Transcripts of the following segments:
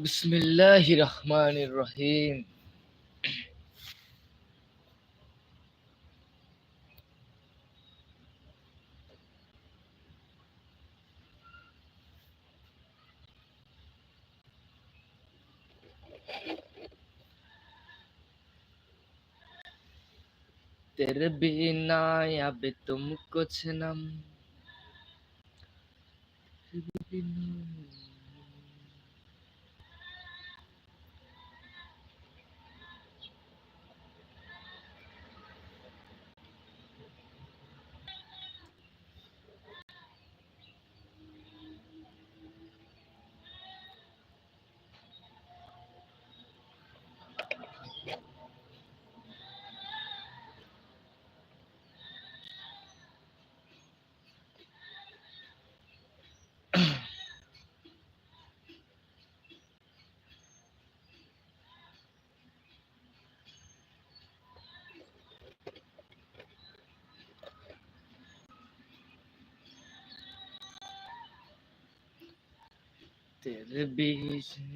বিসমিল্লাহ রহমান রহিম तेरे बिना अब तुम कुछ नम बिना television.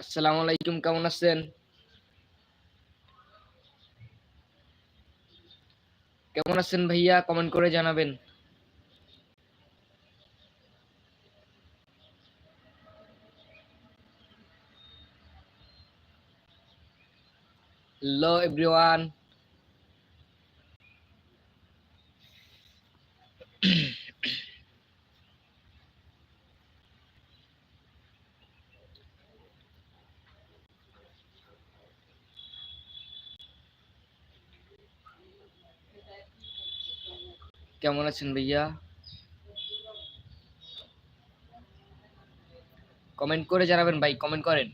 আসসালামু আলাইকুম কেমন আছেন কেমন আছেন ভাইয়া কমেন্ট করে জানাবেন হ্যালো এভরিওয়ান কেমন আছেন ভাইয়া? কমেন্ট করে জানাবেন ভাই কমেন্ট করেন।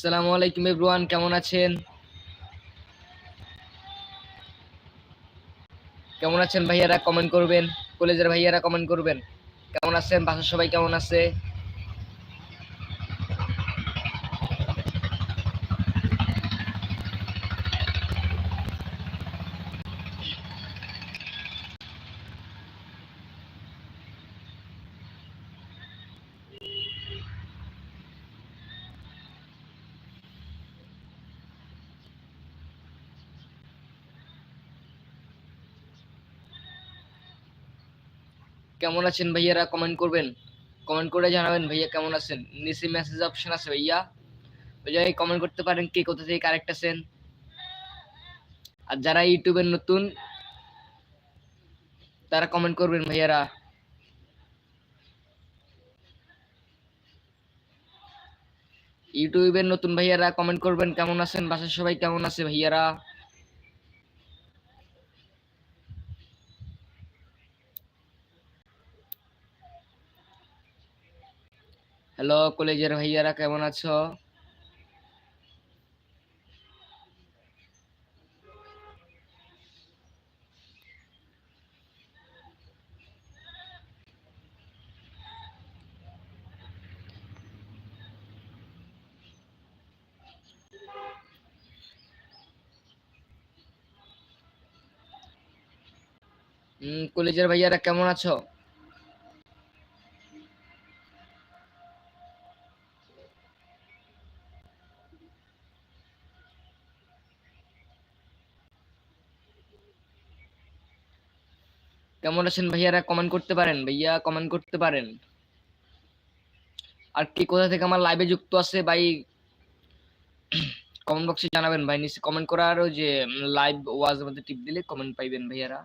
আসসালামু আলাইকুম এভরিওয়ান, কেমন আছেন? কেমন আছেন ভাইয়ারা? কমেন্ট করবেন। কলেজের ভাইয়ারা কমেন্ট করবেন। কেমন আছেন? বাসার সবাই কেমন আছে? কেমন আছেন ভাইয়ারা? কমেন্ট করবেন। কমেন্ট করে জানাবেন, ভাইয়া কেমন আছেন? নিচে মেসেজ অপশন আছে ভাইয়া। ওই কমেন্ট করতে পারেন কে কোথা থেকে কারেক্ট আছেন। আর যারা ইউটিউবের নতুন, তারা কমেন্ট করবেন ভাইয়ারা। ইউটিউবের নতুন ভাইয়ারা কমেন্ট করবেন, কেমন আছেন? বাসার সবাই কেমন আছে ভাইয়ারা? হ্যালো কলেজের ভাইয়ারা কেমন আছো? কলেজের ভাইয়ারা কেমন আছো? কেমন আছেন ভাইয়ারা কমেন্ট করতে পারেন, ভাইয়া কমেন্ট করতে পারেন। আর কি কোথা থেকে আমার লাইভে যুক্ত আছে ভাই কমেন্ট বক্সে জানাবেন ভাই নিশ্চয় কমেন্ট করার যে লাইভ ওয়াজ মধ্যে টিপ দিলে কমেন্ট পাইবেন ভাইয়ারা।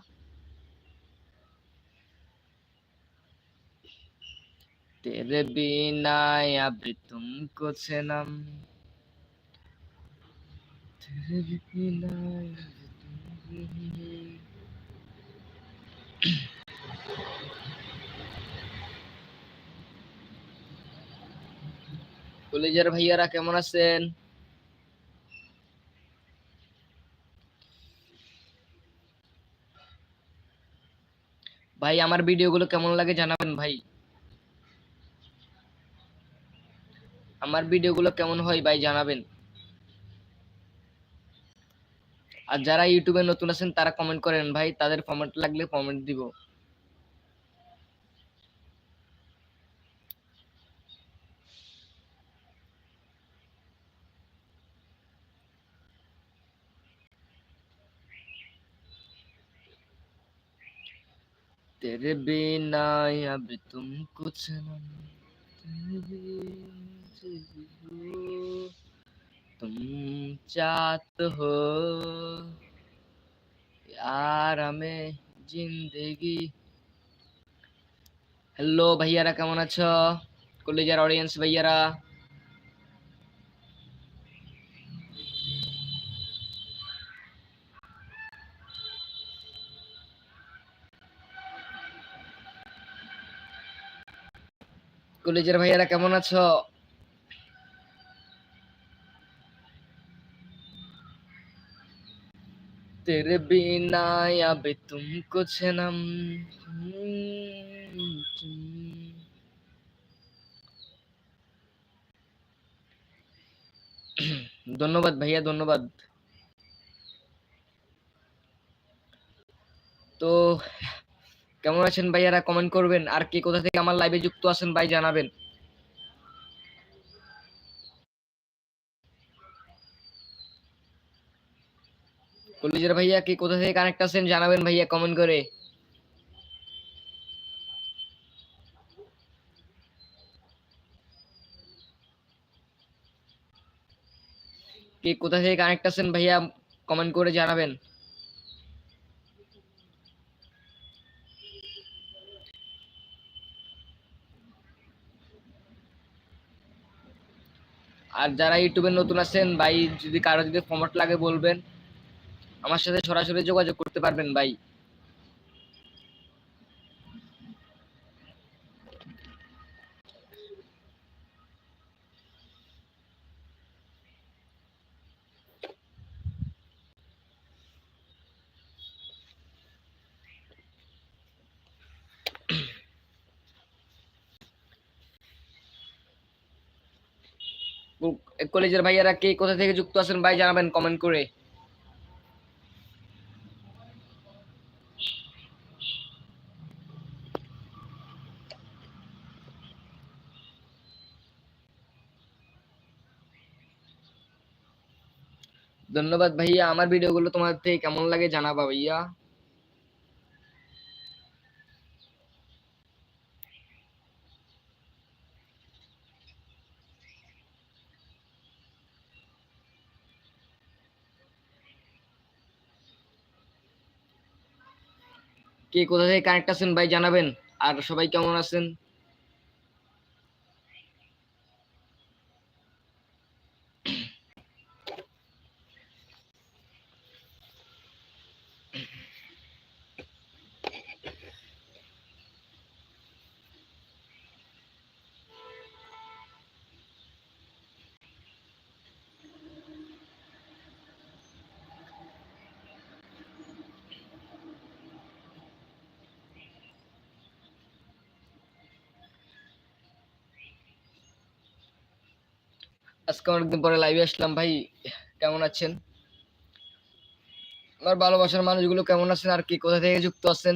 তেরে বিনায় আবৃ তুমকো ছেনাম তেরে বিনায় আবৃ তুমকো কলেজের ভাইয়ারা কেমন আছেন? ভাই, আমার ভিডিওগুলো কেমন লাগে জানাবেন ভাই? আমার ভিডিওগুলো কেমন হয় ভাই, জানাবেন। আর যারা ইউটিউবে নতুন আছেন তারা কমেন্ট করেন ভাই তাদের কমেন্ট লাগলে কমেন্ট দিব तेरे बिना अब तुम कुछ न तुम चाहत हो यार हमें जिंदगी হ্যালো ভাইয়ারা কেমন আছো কলেজের অডিয়েন্স ভাইয়ারা কলেজের ভাইয়ারা কেমন আছো तेरे बिना अब तुम कुछ नम ধন্যবাদ ভাইয়া ধন্যবাদ তো কেমন আছেন ভাইয়ারা কমেন্ট করবেন আর কে কোথা থেকে আমার লাইভে যুক্ত আছেন ভাই জানাবেন কলেজের ভাইয়া কে কোথা থেকে কানেক্ট আছেন জানাবেন ভাইয়া কমেন্ট করে। কে কোথা থেকে কানেক্ট আছেন ভাইয়া কমেন্ট করে জানাবেন। আর যারা ইউটিউবে নতুন আছেন, ভাই যদি কারও যদি ফর্মাট লাগে বলবেন। আমার সাথে সরাসরি যোগাযোগ করতে পারবেন ভাই। কলেজের ভাইয়ারা কে কোথা থেকে যুক্ত আছেন ভাই জানাবেন কমেন্ট করে। ধন্যবাদ ভাইয়া। আমার ভিডিওগুলো তোমার থেকে কেমন লাগে জানাবা ভাইয়া। কে কোথা থেকে কানেক্ট আছেন ভাই জানাবেন। আর সবাই কেমন আছেন? আজকে অনেকদিন পরে লাইভে আসলাম। ভাই, কেমন আছেন? আমার ভালোবাসার মানুষগুলো কেমন আছেন? আর কি, কোথা থেকে যুক্ত আছেন?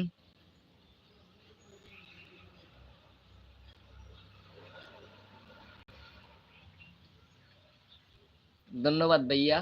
ধন্যবাদ ভাইয়া।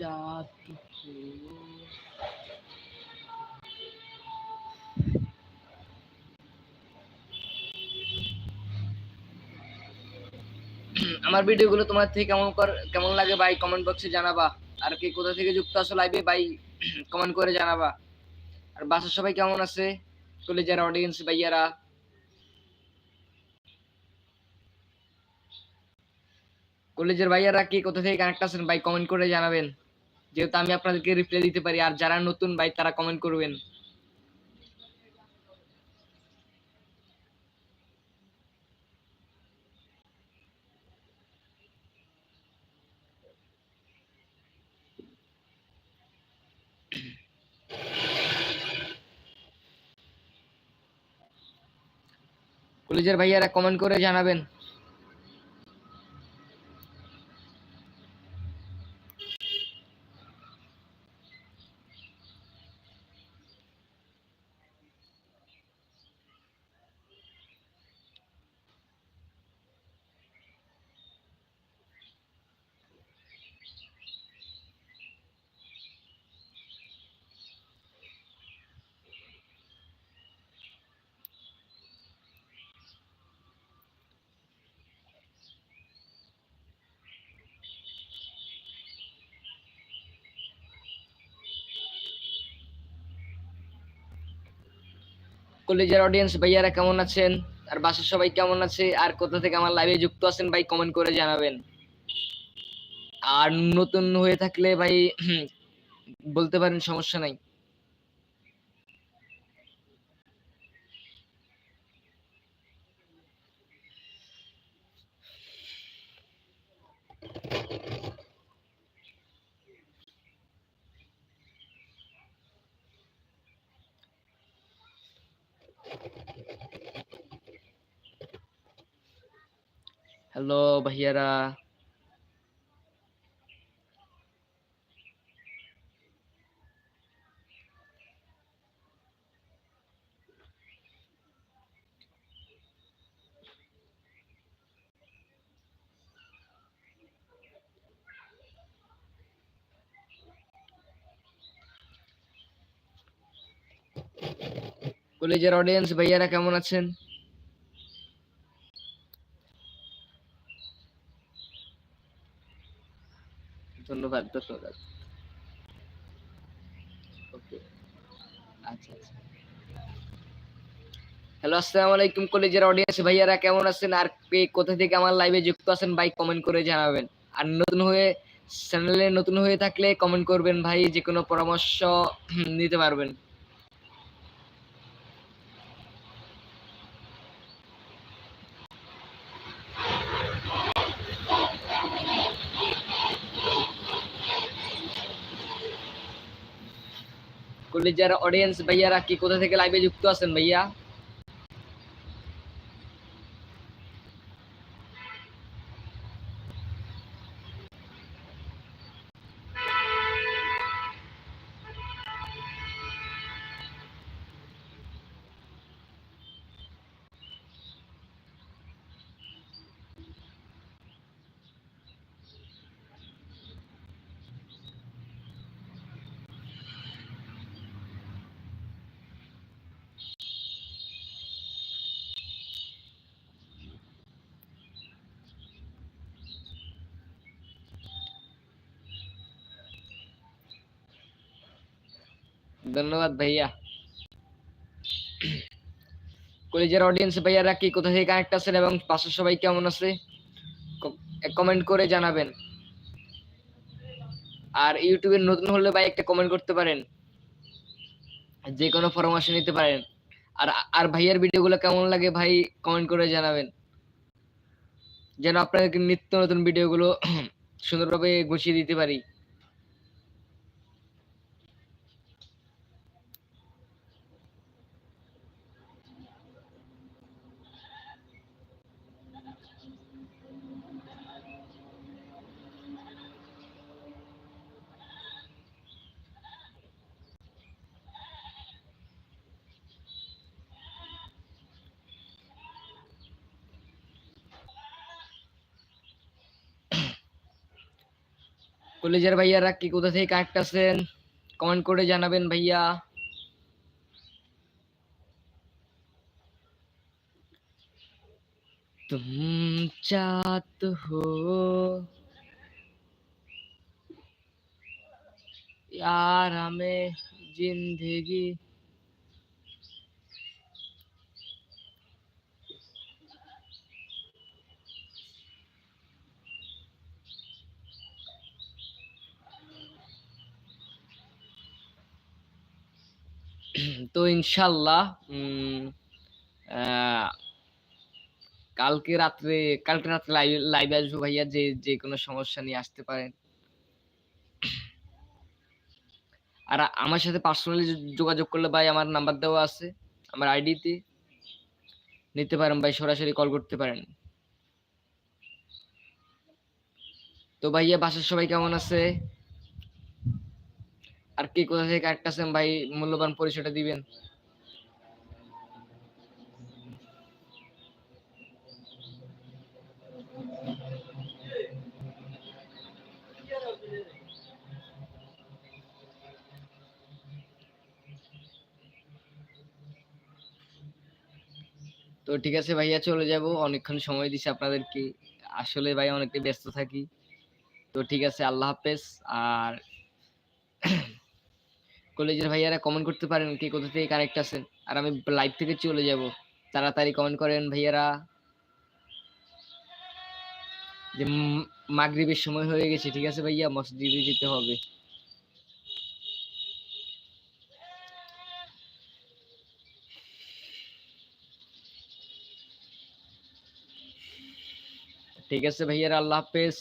চাঁদ আমার ভিডিওগুলো তোমার থেকে কেমন কেমন লাগে ভাই কমেন্ট বক্সে জানাবা। আর কে কোথা থেকে যুক্ত আছো লাইভে ভাই কমেন্ট করে জানাবা। আর বাসার সবাই কেমন আছে? কলেজের অডিয়েন্স ভাইয়ারা? কলেজের ভাইয়ারা কে কোথা থেকে কানেক্ট আছেন ভাই কমেন্ট করে জানাবেন। যেহেতু আমি আপনাদেরকে রিপ্লাই দিতে পারি, আর যারা নতুন ভাই, তারা কমেন্ট করবেন। কলেজের ভাইয়ারা কমেন্ট করে জানাবেন। কলেজের অডিয়েন্স ভাইয়ারা কেমন আছেন? আর বাসার সবাই কেমন আছে? আর কোথা থেকে আমার লাইভে যুক্ত আছেন ভাই কমেন্ট করে জানাবেন। আর নতুন হয়ে থাকলে ভাই, বলতে পারেন সমস্যা নাই। হ্যালো ভাইয়ারা কলেজের অডিয়েন্স ভাইয়ারা কেমন আছেন ধন্যবাদ ধন্যবাদ ওকে আচ্ছা আচ্ছা। হ্যালো আসসালামু আলাইকুম কলেজের অডিয়েন্স ভাইয়ারা, কেমন আছেন? আর কে, কোথা থেকে আমার লাইভে যুক্ত আছেন ভাই কমেন্ট করে জানাবেন। আর নতুন হয়ে চ্যানেলে নতুন হয়ে থাকলে কমেন্ট করবেন ভাই যে কোনো পরামর্শ নিতে পারবেন। কলেজের অডিয়েন্স ভাইয়ারা কি কোথা থেকে লাইভে যুক্ত আছেন ভাইয়া? ধন্যবাদ ভাইয়া। কলেজের অডিয়েন্স ভাইয়ারা কি কোথা থেকে কানেক্ট আছেন এবং পাশের সবাই কেমন আছে? কমেন্ট করে জানাবেন। আর ইউটিউবে নতুন হলে ভাই একটা কমেন্ট করতে পারেন। যে কোনো পরামর্শ নিতে পারেন। আর আর ভাইয়ার ভিডিওগুলো কেমন লাগে ভাই কমেন্ট করে জানাবেন। যেন আপনাদেরকে নিত্য নতুন ভিডিওগুলো সুন্দরভাবে গুছিয়ে দিতে পারি। কলেজের ভাইয়ারা কি কোথা থেকে কানেক্ট আছেন কমেন্ট করে জানাবেন ভাইয়া तुम चाहत हो यार हमें जिंदगी তো ইনশাল্লাহ কালকে রাত্রে কালকে রাত্রে লাইভে আসব ভাইয়া, যে যে কোনো সমস্যা নিয়ে আসতে পারেন। আর আমার সাথে পার্সোনালি যোগাযোগ করলে ভাই আমার নাম্বার দেওয়া আছে, আমার আইডিতে নিতে পারেন ভাই, সরাসরি কল করতে পারেন। তো ভাইয়া, বাসার সবাই কেমন আছে? আর কে কোথা থেকে কারেক্ট আছেন ভাই মূল্যবান পরিচয়টা দিবেন? তো ঠিক আছে ভাইয়া, চলে যাব। অনেকক্ষণ সময় দিছি আপনাদেরকে। আসলে ভাই অনেকটা ব্যস্ত থাকি। তো ঠিক আছে, আল্লাহ হাফেজ। আর কলেজের ভাইয়ারা কমেন্ট করতে পারেন কে কোথা থেকে কানেক্ট আছেন। আর আমি লাইভ থেকে চলে যাব। তাড়াতাড়ি কমেন্ট করেন ভাইয়ারা। যে মাগরিবের সময় হয়ে গেছে, ঠিক আছে ভাইয়া? মসজিদে যেতে হবে। ঠিক আছে ভাইয়ারা, আল্লাহ হাফেজ।